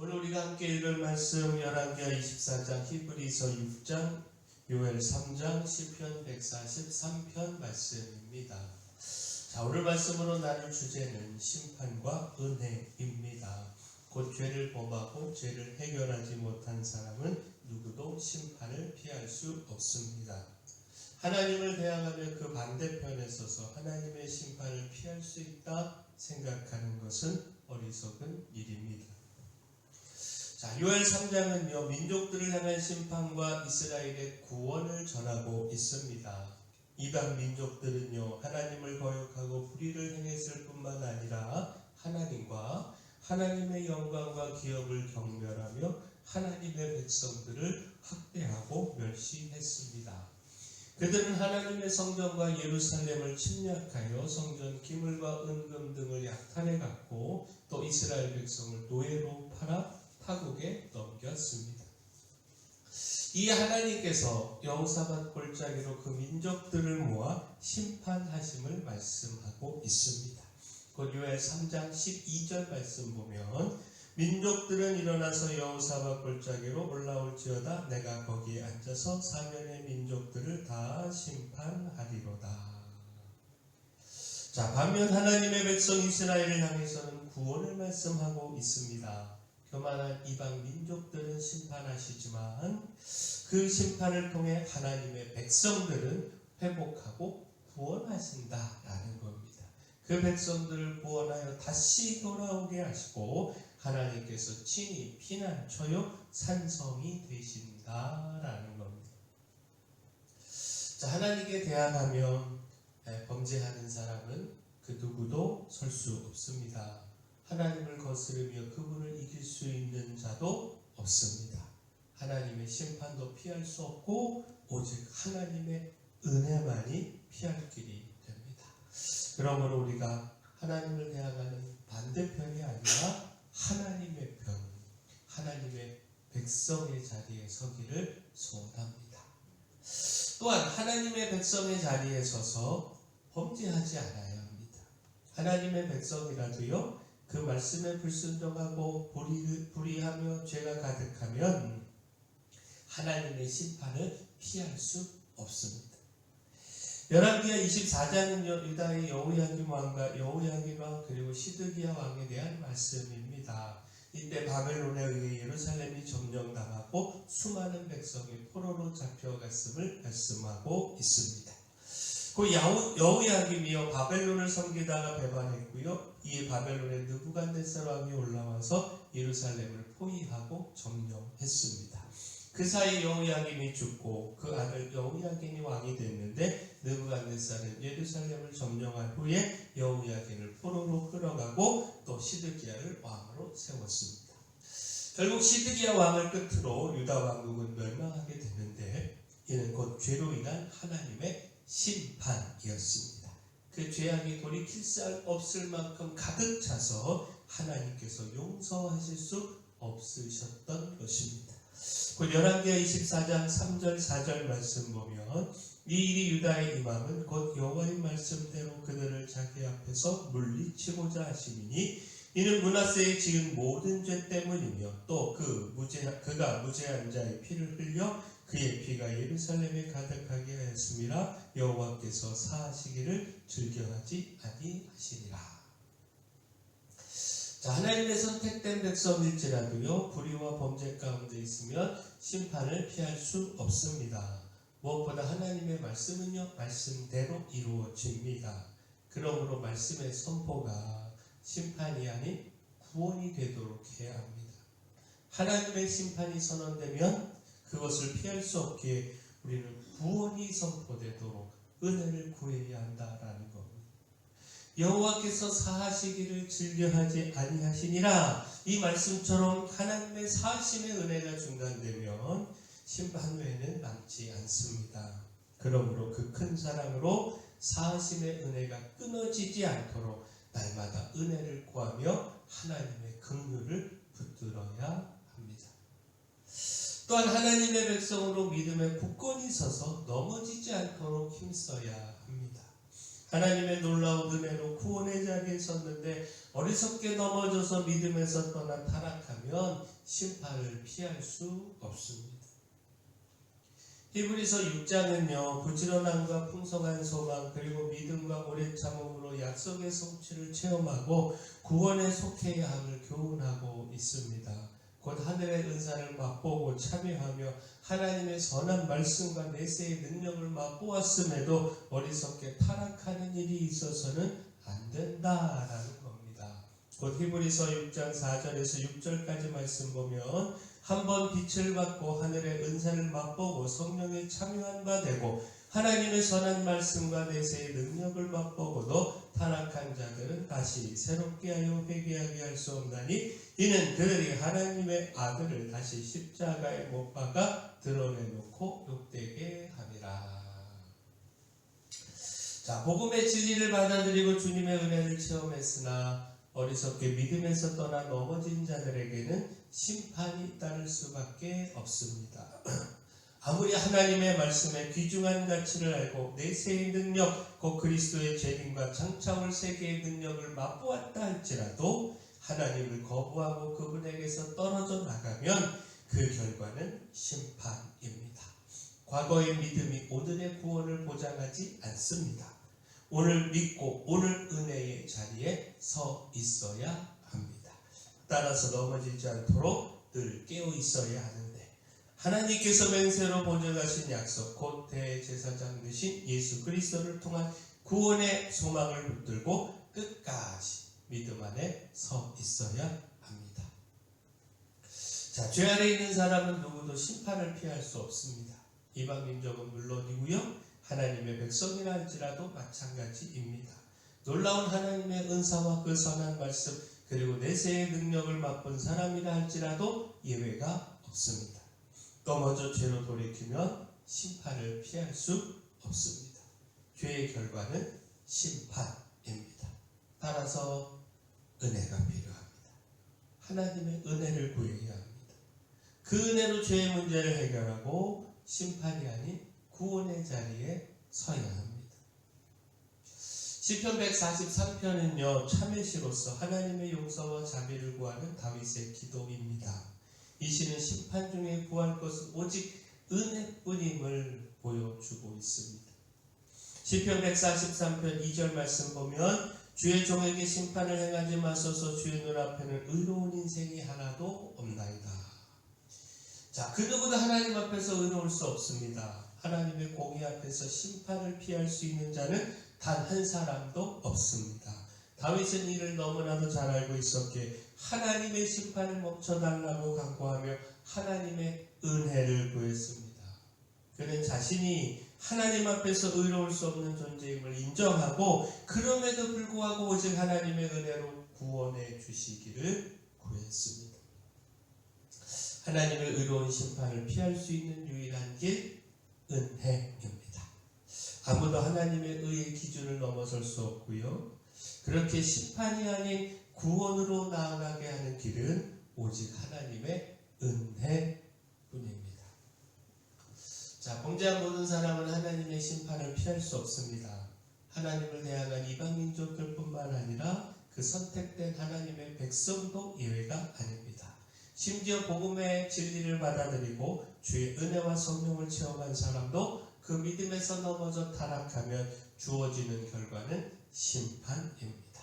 오늘 우리가 함께 읽을 말씀 열왕기하 24장 히브리서 6장 요엘 3장 시편 143편 말씀입니다. 자 오늘 말씀으로 나눌 주제는 심판과 은혜입니다. 곧 죄를 범하고 죄를 해결하지 못한 사람은 누구도 심판을 피할 수 없습니다. 하나님을 대항하며 그 반대편에 서서 하나님의 심판을 피할 수 있다 생각하는 것은 어리석은 일입니다. 자, 요엘 3장은요, 민족들을 향한 심판과 이스라엘의 구원을 전하고 있습니다. 이방 민족들은요, 하나님을 거역하고 불의를 행했을 뿐만 아니라 하나님과 하나님의 영광과 기업을 경멸하며 하나님의 백성들을 학대하고 멸시했습니다. 그들은 하나님의 성전과 예루살렘을 침략하여 성전 기물과 은금 등을 약탈해 갔고 또 이스라엘 백성을 노예로 팔아 타국에 넘겼습니다. 이 하나님께서 여호사밧 골짜기로 그 민족들을 모아 심판하심을 말씀하고 있습니다. 곧 요엘 3장 12절 말씀 보면 민족들은 일어나서 여호사밧 골짜기로 올라올지어다 내가 거기에 앉아서 사면의 민족들을 다 심판하리로다. 자 반면 하나님의 백성 이스라엘을 향해서는 구원을 말씀하고 있습니다. 교만한 이방 민족들은 심판하시지만 그 심판을 통해 하나님의 백성들은 회복하고 구원하신다라는 겁니다. 그 백성들을 구원하여 다시 돌아오게 하시고 하나님께서 친히 피난처요 산성이 되신다라는 겁니다. 자 하나님께 대항하며 범죄하는 사람은 그 누구도 설 수 없습니다. 하나님을 거스르며 그분을 이길 수 있는 자도 없습니다. 하나님의 심판도 피할 수 없고 오직 하나님의 은혜만이 피할 길이 됩니다. 그러므로 우리가 하나님을 대항하는 반대편이 아니라 하나님의 편, 하나님의 백성의 자리에 서기를 소원합니다. 또한 하나님의 백성의 자리에 서서 범죄하지 않아야 합니다. 하나님의 백성이라도요, 그 말씀에 불순종하고 불의, 불의 하며 죄가 가득하면 하나님의 심판을 피할 수 없습니다. 열왕기하 24장은요 유다의 여호야김 왕과 여호야김 왕 그리고 시드기야 왕에 대한 말씀입니다. 이때 바벨론에 의해 예루살렘이 점령당하고 수많은 백성이 포로로 잡혀갔음을 말씀하고 있습니다. 그 여우야김이요 바벨론을 섬기다가 배반했고요. 이에 바벨론의 느부갓네살 왕이 올라와서 예루살렘을 포위하고 점령했습니다. 그 사이 여우야김이 죽고 그 아들 여우야김이 왕이 됐는데 느부갓네살은 예루살렘을 점령한 후에 여우야김을 포로로 끌어가고 또 시드기야를 왕으로 세웠습니다. 결국 시드기야 왕을 끝으로 유다 왕국은 멸망하게 되는데 이는 곧 죄로 인한 하나님의 심판이었습니다. 그 죄악이 돌이킬 수 없을 만큼 가득 차서 하나님께서 용서하실 수 없으셨던 것입니다. 곧 열왕기하 24장 3절 4절 말씀 보면 이 일이 유다의 임함은 곧 여호와의 말씀대로 그들을 자기 앞에서 물리치고자 하심이니 이는 문하세의 지은 모든 죄 때문이며 또 그 무죄 그가 무죄한 자의 피를 흘려 그의 피가 예루살렘에 가득하게 하였음이라 여호와께서 사하시기를 즐겨하지 아니하시니라. 자, 하나님의 선택된 백성일지라도요, 불의와 범죄 가운데 있으면 심판을 피할 수 없습니다. 무엇보다 하나님의 말씀은요, 말씀대로 이루어집니다. 그러므로 말씀의 선포가 심판이 아닌 구원이 되도록 해야 합니다. 하나님의 심판이 선언되면 그것을 피할 수 없기에 우리는 구원이 선포되도록 은혜를 구해야 한다라는 겁니다. 여호와께서 사하시기를 즐겨하지 아니하시니라 이 말씀처럼 하나님의 사하심의 은혜가 중단되면 심판 외에는 남지 않습니다. 그러므로 그 큰 사랑으로 사하심의 은혜가 끊어지지 않도록 날마다 은혜를 구하며 하나님의 긍휼을 붙들어야 합니다. 또한 하나님의 백성으로 믿음에 굳건히 서서 넘어지지 않도록 힘써야 합니다. 하나님의 놀라운 은혜로 구원의 자리에 섰는데 어리석게 넘어져서 믿음에서 떠나 타락하면 심판을 피할 수 없습니다. 히브리서 6장은요 부지런함과 풍성한 소망 그리고 믿음과 오래 참음으로 약속의 성취를 체험하고 구원에 속해야 함을 교훈하고 있습니다. 곧 하늘의 은사를 맛보고 참여하며 하나님의 선한 말씀과 내세의 능력을 맛보았음에도 어리석게 타락하는 일이 있어서는 안 된다라는 겁니다. 곧 히브리서 6장 4절에서 6절까지 말씀 보면 한 번 빛을 받고 하늘의 은사를 맛보고 성령에 참여한 바 되고 하나님의 선한 말씀과 내세의 능력을 맛보고도 타락한 자들은 다시 새롭게 하여 회개하게 할 수 없나니 이는 그들이 하나님의 아들을 다시 십자가에 못 박아 드러내놓고 욕되게 함이라. 자, 복음의 진리를 받아들이고 주님의 은혜를 체험했으나 어리석게 믿음에서 떠나 넘어진 자들에게는 심판이 따를 수밖에 없습니다. 아무리 하나님의 말씀에 귀중한 가치를 알고 내세의 능력, 곧 그리스도의 재림과 장차올 세계의 능력을 맛보았다 할지라도 하나님을 거부하고 그분에게서 떨어져 나가면 그 결과는 심판입니다. 과거의 믿음이 오늘의 구원을 보장하지 않습니다. 오늘 믿고 오늘 은혜의 자리에 서 있어야. 따라서 넘어지지 않도록 늘 깨어 있어야 하는데 하나님께서 맹세로 보증하신 약속 곧 대제사장 되신 예수 그리스도를 통한 구원의 소망을 붙들고 끝까지 믿음 안에 서 있어야 합니다. 자, 죄 아래 있는 사람은 누구도 심판을 피할 수 없습니다. 이방 민족은 물론이고요. 하나님의 백성이라 할지라도 마찬가지입니다. 놀라운 하나님의 은사와 그 선한 말씀 그리고 내세의 능력을 맛본 사람이라 할지라도 예외가 없습니다. 넘어져 죄로 돌이키면 심판을 피할 수 없습니다. 죄의 결과는 심판입니다. 따라서 은혜가 필요합니다. 하나님의 은혜를 구해야 합니다. 그 은혜로 죄의 문제를 해결하고 심판이 아닌 구원의 자리에 서야 합니다. 시편 143편은요 참회시로서 하나님의 용서와 자비를 구하는 다윗의 기도입니다. 이 시는 심판 중에 구할 것은 오직 은혜뿐임을 보여주고 있습니다. 시편 143편 2절 말씀 보면 주의 종에게 심판을 행하지 마소서 주의 눈앞에는 의로운 인생이 하나도 없나이다. 자, 그 누구도 하나님 앞에서 의로울 수 없습니다. 하나님의 공의 앞에서 심판을 피할 수 있는 자는 단 한 사람도 없습니다. 다윗은 이를 너무나도 잘 알고 있었기에 하나님의 심판을 멈춰달라고 간구하며 하나님의 은혜를 구했습니다. 그는 자신이 하나님 앞에서 의로울 수 없는 존재임을 인정하고 그럼에도 불구하고 오직 하나님의 은혜로 구원해 주시기를 구했습니다. 하나님의 의로운 심판을 피할 수 있는 유일한 길 은혜입니다. 아무도 하나님의 의의 기준을 넘어설 수 없고요. 그렇게 심판이 아닌 구원으로 나아가게 하는 길은 오직 하나님의 은혜뿐입니다. 자, 범죄한 모든 사람은 하나님의 심판을 피할 수 없습니다. 하나님을 대항한 이방 민족들뿐만 아니라 그 선택된 하나님의 백성도 예외가 아닙니다. 심지어 복음의 진리를 받아들이고 주의 은혜와 성령을 체험한 사람도 그 믿음에서 넘어져 타락하면 주어지는 결과는 심판입니다.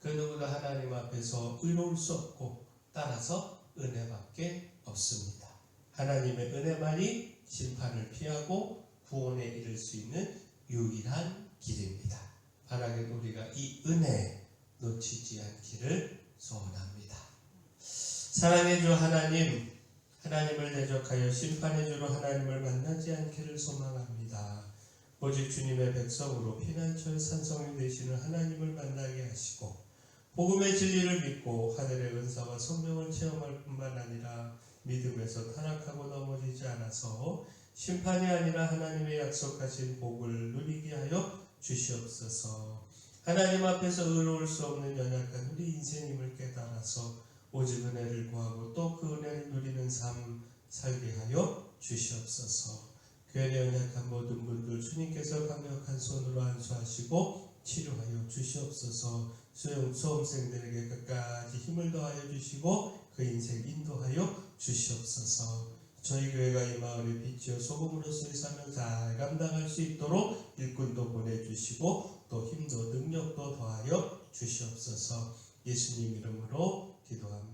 그 누구도 하나님 앞에서 의로울 수 없고 따라서 은혜밖에 없습니다. 하나님의 은혜만이 심판을 피하고 구원에 이를 수 있는 유일한 길입니다. 바라게도 우리가 이 은혜 놓치지 않기를 소원합니다. 사랑의 주 하나님, 하나님을 대적하여 심판의 주로 하나님을 만나지 않기를 소망합니다. 오직 주님의 백성으로 피난처의 산성이 되시는 하나님을 만나게 하시고 복음의 진리를 믿고 하늘의 은사와 성령을 체험할 뿐만 아니라 믿음에서 타락하고 넘어지지 않아서 심판이 아니라 하나님의 약속하신 복을 누리게 하여 주시옵소서. 하나님 앞에서 의로울 수 없는 연약한 우리 인생임을 깨달아서 오직 은혜를 구하고 또 그 은혜를 누리는 삶 살게 하여 주시옵소서. 교회에 연약한 모든 분들 주님께서 강력한 손으로 안수하시고 치료하여 주시옵소서. 수용 수험생들에게 끝까지 힘을 더하여 주시고 그 인생 인도하여 주시옵소서. 저희 교회가 이 마을의 빛이요 소금으로서의 사명 잘 감당할 수 있도록 일꾼도 보내주시고 또 힘도 능력도 더하여 주시옵소서. 예수님 이름으로 기도합니다.